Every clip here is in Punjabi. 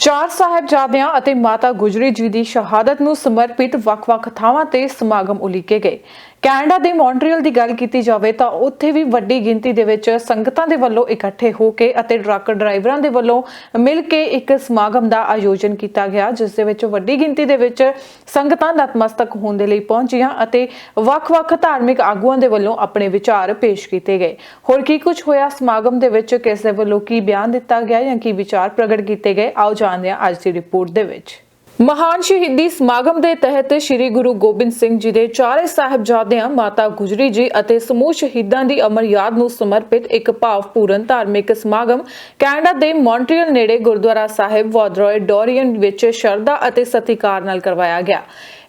ਚਾਰ ਸਾਹਿਬਜ਼ਾਦਿਆਂ ਅਤੇ ਮਾਤਾ ਗੁਜਰੀ ਜੀ ਦੀ ਸ਼ਹਾਦਤ ਨੂੰ ਸਮਰਪਿਤ ਵੱਖ-ਵੱਖ ਥਾਵਾਂ ਤੇ ਸਮਾਗਮ ਉਲੀਕੇ ਗਏ। ਕੈਨੇਡਾ ਦੇ ਮੌਂਟਰੀਅਲ ਦੀ ਗੱਲ ਕੀਤੀ ਜਾਵੇ ਤਾਂ ਉੱਥੇ ਵੀ ਵੱਡੀ ਗਿਣਤੀ ਦੇ ਵਿੱਚ ਸੰਗਤਾਂ ਦੇ ਵੱਲੋਂ ਇਕੱਠੇ ਹੋ ਕੇ ਅਤੇ ਟਰੱਕ ਡਰਾਈਵਰਾਂ ਦੇ ਵੱਲੋਂ ਮਿਲ ਕੇ ਇੱਕ ਸਮਾਗਮ ਦਾ ਆਯੋਜਨ ਕੀਤਾ ਗਿਆ, ਜਿਸ ਦੇ ਵਿੱਚ ਵੱਡੀ ਗਿਣਤੀ ਦੇ ਵਿੱਚ ਸੰਗਤਾਂ ਨਤਮਸਤਕ ਹੋਣ ਦੇ ਲਈ ਪਹੁੰਚੀਆਂ ਅਤੇ ਵੱਖ-ਵੱਖ ਧਾਰਮਿਕ ਆਗੂਆਂ ਦੇ ਵੱਲੋਂ ਆਪਣੇ ਵਿਚਾਰ ਪੇਸ਼ ਕੀਤੇ ਗਏ। ਹੋਰ ਕੀ ਕੁਝ ਹੋਇਆ? ਸਮਾਗਮ ਦੇ ਵਿੱਚ ਕਿਸ ਦੇ ਵੱਲੋਂ ਕੀ ਬਿਆਨ ਦਿੱਤਾ ਗਿਆ ਜਾਂ ਕੀ ਵਿਚਾਰ ਪ੍ਰਗਟ ਕੀਤੇ ਗਏ? ਆਓ ਜਾਣਦੇ ਹਾਂ ਅੱਜ ਦੀ ਰਿਪੋਰਟ ਦੇ ਵਿੱਚ। ਮਹਾਨ ਸ਼ਹੀਦੀ ਸਮਾਗਮ ਦੇ ਤਹਿਤ ਸ੍ਰੀ ਗੁਰੂ ਗੋਬਿੰਦ ਸਿੰਘ ਜੀ ਦੇ ਚਾਰੇ ਸਾਹਿਬਜ਼ਾਦਿਆਂ ਮਾਤਾ ਗੁਜਰੀ ਜੀ ਅਤੇ ਸਮੂਹ ਸ਼ਹੀਦਾਂ ਦੀ ਅਮਰ ਯਾਦ ਨੂੰ ਸਮਰਪਿਤ ਇੱਕ ਭਾਵਪੂਰਨ ਧਾਰਮਿਕ ਸਮਾਗਮ ਕੈਨੇਡਾ ਦੇ ਮੌਂਟਰੀਅਲ ਨੇੜੇ ਗੁਰਦੁਆਰਾ ਸਾਹਿਬ ਵਾਦਰੋਏ ਡੋਰੀਅਨ ਵਿੱਚ ਸ਼ਰਧਾ ਅਤੇ ਸਤਿਕਾਰ ਨਾਲ ਕਰਵਾਇਆ ਗਿਆ।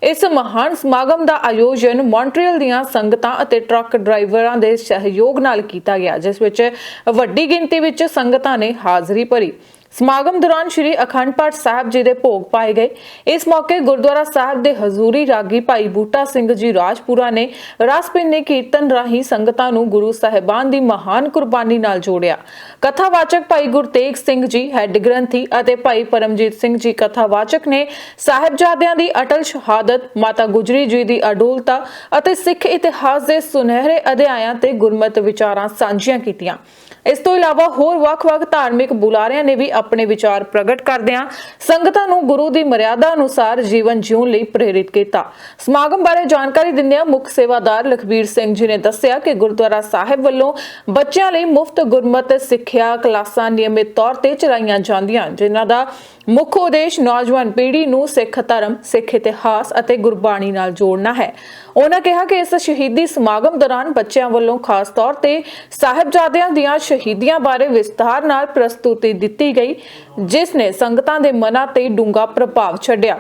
ਇਸ ਮਹਾਨ ਸਮਾਗਮ ਦਾ ਆਯੋਜਨ ਮੌਂਟਰੀਅਲ ਦੀਆਂ ਸੰਗਤਾਂ ਅਤੇ ਟਰੱਕ ਡਰਾਈਵਰਾਂ ਦੇ ਸਹਿਯੋਗ ਨਾਲ ਕੀਤਾ ਗਿਆ, ਜਿਸ ਵਿੱਚ ਵੱਡੀ ਗਿਣਤੀ ਵਿੱਚ ਸੰਗਤਾਂ ਨੇ ਹਾਜ਼ਰੀ ਭਰੀ। ਸਮਾਗਮ ਦੌਰਾਨ ਸ਼੍ਰੀ ਅਖੰਡ ਪਾਠ ਸਾਹਿਬ ਜੀ ਦੇ ਭੋਗ ਪਾਏ ਗਏ। ਇਸ ਮੌਕੇ ਗੁਰਦੁਆਰਾ ਸਾਹਿਬ ਦੇ ਹਜ਼ੂਰੀ ਰਾਗੀ ਭਾਈ ਬੂਟਾ ਸਿੰਘ ਜੀ ਰਾਜਪੁਰਾ ਨੇ ਰਸਪਿੰਨੇ ਕੀਰਤਨ ਰਾਹੀਂ ਸੰਗਤਾਂ ਨੂੰ ਗੁਰੂ ਸਾਹਿਬਾਨ ਦੀ ਮਹਾਨ ਕੁਰਬਾਨੀ ਨਾਲ ਜੋੜਿਆ। ਕਥਾਵਾਚਕ ਭਾਈ ਗੁਰਤੇਗ ਸਿੰਘ ਜੀ, ਹੈੱਡ ਗ੍ਰੰਥੀ ਅਤੇ ਭਾਈ ਪਰਮਜੀਤ ਸਿੰਘ ਜੀ ਕਥਾਵਾਚਕ ਨੇ ਸਾਹਿਬਜ਼ਾਦਿਆਂ ਦੀ ਅਟਲ ਸ਼ਹਾਦਤ, ਮਾਤਾ ਗੁਜਰੀ ਜੀ ਦੀ ਅਡੋਲਤਾ ਅਤੇ ਸਿੱਖ ਇਤਿਹਾਸ ਦੇ ਸੁਨਹਿਰੇ ਅਧਿਆਇਆਂ ਤੇ ਗੁਰਮਤ ਵਿਚਾਰਾਂ ਸਾਂਝੀਆਂ ਕੀਤੀਆਂ। ਇਸ ਤੋਂ ਇਲਾਵਾ ਹੋਰ ਵੱਖ-ਵੱਖ ਧਾਰਮਿਕ ਬੁਲਾਰਿਆਂ ਨੇ ਵੀ ਆਪਣੇ ਵਿਚਾਰ ਪ੍ਰਗਟ ਕਰਦਿਆਂ ਸੰਗਤਾਂ ਨੂੰ ਗੁਰੂ ਦੀ ਮਰਿਆਦਾ ਅਨੁਸਾਰ ਜੀਵਨ ਜਿਉਣ ਲਈ ਪ੍ਰੇਰਿਤ ਕੀਤਾ। ਸਮਾਗਮ ਬਾਰੇ ਜਾਣਕਾਰੀ ਦਿੰਦਿਆਂ ਮੁੱਖ ਸੇਵਾਦਾਰ ਲਖਬੀਰ ਸਿੰਘ ਜੀ ਨੇ ਦੱਸਿਆ ਕਿ ਗੁਰਦੁਆਰਾ ਸਾਹਿਬ ਵੱਲੋਂ ਬੱਚਿਆਂ ਲਈ ਮੁਫਤ ਗੁਰਮਤਿ ਸਿੱਖਿਆ ਕਲਾਸਾਂ ਨਿਯਮਿਤ ਤੌਰ ਤੇ ਚਲਾਈਆਂ ਜਾਂਦੀਆਂ, ਜਿਨ੍ਹਾਂ ਦਾ ਮੁੱਖ ਉਦੇਸ਼ ਨੌਜਵਾਨ ਪੀੜ੍ਹੀ ਨੂੰ ਸਿੱਖ ਧਰਮ, ਸਿੱਖ ਇਤਿਹਾਸ ਅਤੇ ਗੁਰਬਾਣੀ ਨਾਲ ਜੋੜਨਾ ਹੈ। ਉਹਨਾਂ ਕਿਹਾ ਕਿ ਇਸ ਸ਼ਹੀਦੀ ਸਮਾਗਮ ਦੌਰਾਨ ਬੱਚਿਆਂ ਵੱਲੋਂ ਖਾਸ ਤੌਰ ਤੇ ਸਾਹਿਬਜ਼ਾਦਿਆਂ ਦੀਆਂ ਸ਼ਹੀਦੀਆਂ ਬਾਰੇ ਵਿਸਥਾਰ ਨਾਲ ਪ੍ਰਸਤੁਤੀ ਦਿੱਤੀ ਗਈ, ਜਿਸ ਨੇ ਸੰਗਤਾਂ ਦੇ ਮਨਾਂ ਤੇ ਡੂੰਘਾ ਪ੍ਰਭਾਵ ਛੱਡਿਆ।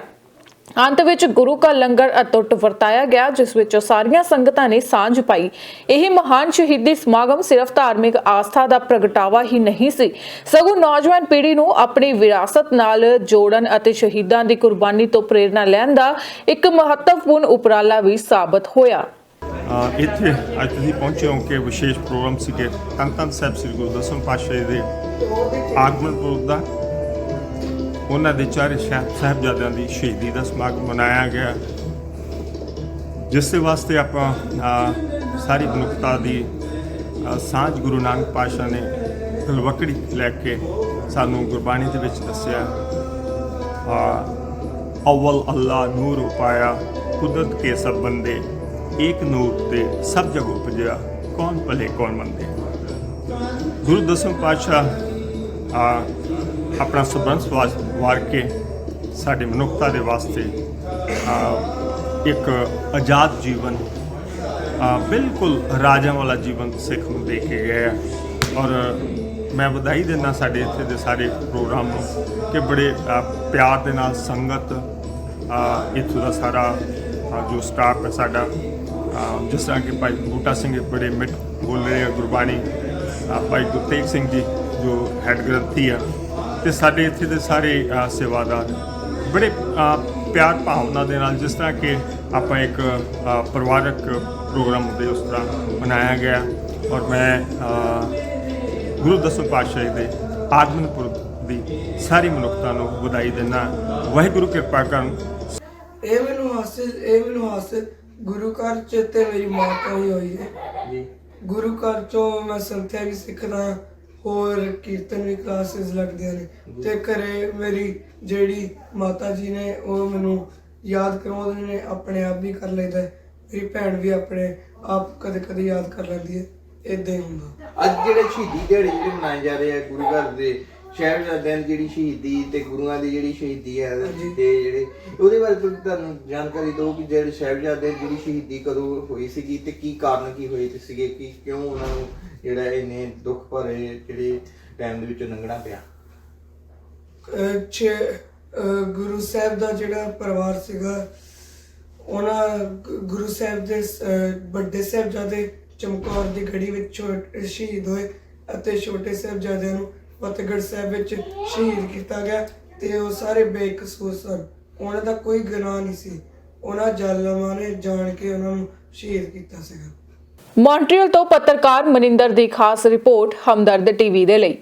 ਅੰਤ ਵਿੱਚ ਗੁਰੂ ਕਾ ਲੰਗਰ ਅਟੁੱਟ ਵਰਤਾਇਆ ਗਿਆ, ਜਿਸ ਵਿੱਚ ਸਾਰੀਆਂ ਸੰਗਤਾਂ ਨੇ ਸਾਂਝ ਪਾਈ। ਇਹ ਮਹਾਨ ਸ਼ਹੀਦੀ ਸਮਾਗਮ ਸਿਰਫ ਧਾਰਮਿਕ ਆਸਥਾ ਦਾ ਪ੍ਰਗਟਾਵਾ ਹੀ ਨਹੀਂ ਸੀ। ਸਗੋਂ ਨੌਜਵਾਨ ਪੀੜ੍ਹੀ ਨੂੰ ਆਪਣੀ ਵਿਰਾਸਤ ਨਾਲ ਜੋੜਨ ਅਤੇ ਸ਼ਹੀਦਾਂ ਦੀ ਕੁਰਬਾਨੀ ਤੋਂ ਪ੍ਰੇਰਣਾ ਲੈਣ ਦਾ ਇੱਕ ਮਹੱਤਵਪੂਰਨ ਉਪਰਾਲਾ ਵੀ ਸਾਬਤ ਹੋਇਆ। ਇੱਥੇ ਅੱਜ ਤੁਸੀਂ ਪਹੁੰਚੇ ਹੋ ਕਿ ਵਿਸ਼ੇਸ਼ ਪ੍ਰੋਗਰਾਮ ਸੀਗੇ। ਧੰਨ ਧੰਨ ਸਾਹਿਬ ਸ੍ਰੀ ਗੁਰੂ ਦਸਮ ਪਾਤਸ਼ਾਹ ਦੇ ਆਗਮਨ ਪੁਰਬ ਦਾ ਉਹਨਾਂ ਦੇ ਚਾਰੇ ਸਾਹਿਬ ਸਾਹਿਬਜ਼ਾਦਿਆਂ ਦੀ ਸ਼ਹੀਦੀ ਦਾ ਸਮਾਗਮ ਮਨਾਇਆ ਗਿਆ। ਜਿਸ ਦੇ ਵਾਸਤੇ ਆਪਾਂ ਸਾਰੀ ਮਨੁੱਖਤਾ ਦੀ ਸਾਂਝ ਗੁਰੂ ਨਾਨਕ ਪਾਤਸ਼ਾਹ ਨੇ ਤਲਵਕੜੀ ਲੈ ਕੇ ਸਾਨੂੰ ਗੁਰਬਾਣੀ ਦੇ ਵਿੱਚ ਦੱਸਿਆ ਅ, ਅਵਲ ਅੱਲਾ ਨੂਰ ਉਪਾਇਆ ਕੁਦਰਤ ਕੇ ਸਭ ਬੰਦੇ ਏਕ ਨੂਰ ਤੇ ਸਭ ਜਗ ਉਪਜਿਆ ਕੌਣ ਭਲੇ ਕੌਣ ਮੰਦੇ। ਗੁਰੂ ਦਸਮ ਪਾਤਸ਼ਾਹ ਆ ਆਪਣਾ ਸਬੰਧ ਸਵਾਸ ਵਾਰ ਕੇ ਸਾਡੇ ਮਨੁੱਖਤਾ ਦੇ ਵਾਸਤੇ ਇੱਕ ਆਜ਼ਾਦ ਜੀਵਨ ਬਿਲਕੁਲ ਰਾਜਾਂ ਵਾਲਾ ਜੀਵਨ ਸਿੱਖ ਨੂੰ ਦੇ ਕੇ ਗਏ ਆ। ਔਰ ਮੈਂ ਵਧਾਈ ਦਿੰਦਾ ਸਾਡੇ ਇੱਥੇ ਦੇ ਸਾਰੇ ਪ੍ਰੋਗਰਾਮ ਨੂੰ ਕਿ ਬੜੇ ਪਿਆਰ ਦੇ ਨਾਲ ਸੰਗਤ ਇੱਥੋਂ ਦਾ ਸਾਰਾ ਜੋ ਸਟਾਫ ਹੈ ਸਾਡਾ ਜਿਸ ਤਰ੍ਹਾਂ ਕਿ ਭਾਈ ਬੂਟਾ ਸਿੰਘ ਬੜੇ ਮਿੱਠ ਬੋਲ ਰਹੇ ਆ ਗੁਰਬਾਣੀ ਭਾਈ ਗੁਰਤੇਗ ਸਿੰਘ ਜੀ ਜੋ ਹੈੱਡ ਗ੍ਰੰਥੀ ਆ ਤੇ ਸਾਡੇ ਇੱਥੇ ਦੇ ਸਾਰੇ ਸੇਵਾਦਾਰ ਬੜੇ ਪਿਆਰ ਭਾਵਨਾ ਦੇ ਨਾਲ ਜਿਸ ਤਰ੍ਹਾਂ ਕਿ ਆਪਾਂ ਇੱਕ ਪਰਿਵਾਰਕ ਪ੍ਰੋਗਰਾਮ ਹੁੰਦੇ ਉਸ ਤਰ੍ਹਾਂ ਮਨਾਇਆ ਗਿਆ। ਔਰ ਮੈਂ ਗੁਰੂ ਦਸਮ ਪਾਤਸ਼ਾਹ ਦੇ ਆਗਮਨ ਪੁਰਬ ਦੀ ਸਾਰੀ ਮਨੁੱਖਤਾ ਨੂੰ ਵਧਾਈ ਦਿੰਦਾ ਵਾਹਿਗੁਰੂ ਕਿਰਪਾ ਕਰਨ। ਇਹ ਮੈਨੂੰ ਹਾਸਿਲ ਇਹ ਮੈਨੂੰ ਹਾਸਿਲ ਗੁਰੂ ਘਰ ਚ ਤੇ ਮੇਰੀ ਮਾਂ ਤੋਂ ਹੀ ਹੋਈ ਹੈ। ਜੀ। ਗੁਰੂ ਘਰ ਚੋਂ ਮੈਂ ਸੰਥਿਆ ਵੀ ਸਿੱਖਦਾ ਹੋਰ ਕੀਰਤਨ ਵੀ ਕਲਾਸਿਸ ਲੱਗਦੀਆਂ ਨੇ। ਤੇ ਘਰੇ ਮੇਰੀ ਜਿਹੜੀ ਮਾਤਾ ਜੀ ਨੇ, ਉਹ ਮੈਨੂੰ ਯਾਦ ਕਰਵਾਉਂਦੇ ਨੇ, ਆਪਣੇ ਆਪ ਵੀ ਕਰ ਲੈਂਦਾ ਮੇਰੀ ਭੈਣ ਵੀ ਆਪਣੇ ਆਪ ਕਦੇ ਕਦੇ ਯਾਦ ਕਰ ਲੈਂਦੀ ਹੈ। ਇਦਾਂ ਹੀ ਹੁੰਦਾ। ਅੱਜ ਜਿਹੜੇ ਸ਼ਹੀਦੀ ਦਿਹਾੜੇ ਜਿਹੜੇ ਮਨਾਏ ਜਾ ਰਹੇ ਆ ਗੁਰੂ ਘਰ ਦੇ ਸ਼ਹਿਬਜ਼ਾਦਿਆਂ ਦੀ ਜਿਹੜੀ ਸ਼ਹੀਦੀ ਤੇ ਗੁਰੂਆਂ ਦੀ ਜਿਹੜੀ ਸ਼ਹੀਦੀ ਹੈ। ਤੇ ਜਿਹੜੇ ਉਹਦੇ ਬਾਰੇ ਤੁਸੀਂ ਤੁਹਾਨੂੰ ਜਾਣਕਾਰੀ ਦਿਓ ਕਿ ਜਿਹੜੇ ਸ਼ਹਿਬਜ਼ਾਦਿਆਂ ਦੀ ਜਿਹੜੀ ਸ਼ਹੀਦੀ ਕਦੋਂ ਹੋਈ ਸੀਗੀ ਤੇ ਕੀ ਕਾਰਨ ਕੀ ਹੋਏ ਤੇ ਸੀਗੇ ਕਿ ਕਿਉਂ ਉਹਨਾਂ ਨੂੰ ਜਿਹੜਾ ਇੰਨੇ ਦੁੱਖ ਭਰੇ ਜਿਹੜੇ ਟਾਈਮ ਦੇ ਵਿੱਚ ਲੰਘਣਾ ਪਿਆ ਛੇ ਗੁਰੂ ਸਾਹਿਬ ਦਾ ਜਿਹੜਾ ਪਰਿਵਾਰ ਸੀਗਾ ਉਹਨਾਂ ਗੁਰੂ ਸਾਹਿਬ ਦੇ ਵੱਡੇ ਸਾਹਿਬਜ਼ਾਦੇ ਚਮਕੌਰ ਦੀ ਗੜੀ ਵਿੱਚ ਸ਼ਹੀਦ ਹੋਏ ਅਤੇ ਛੋਟੇ ਸਾਹਿਬਜ਼ਾਦਿਆਂ ਨੂੰ ਫਤਿਹਗੜ੍ਹ ਸਾਹਿਬ ਵਿੱਚ ਸ਼ਹੀਦ ਕੀਤਾ ਗਿਆ ਤੇ ਉਹ ਸਾਰੇ ਬੇਕਸੂਰ ਸਨ। ਉਹਨਾਂ ਦਾ ਕੋਈ ਗੁਨਾਹ ਨਹੀਂ ਸੀ। ਉਹਨਾਂ ਜ਼ਾਲਮਾਂ ਨੇ ਜਾਣ ਕੇ ਉਹਨਾਂ ਨੂੰ ਸ਼ਹੀਦ ਕੀਤਾ ਸੀਗਾ। ਮੌਂਟਰੀਅਲ ਤੋਂ ਪੱਤਰਕਾਰ ਮਨਿੰਦਰ ਦੀ ਖਾਸ ਰਿਪੋਰਟ ਹਮਦਰਦ ਟੀਵੀ ਦੇ ਲਈ।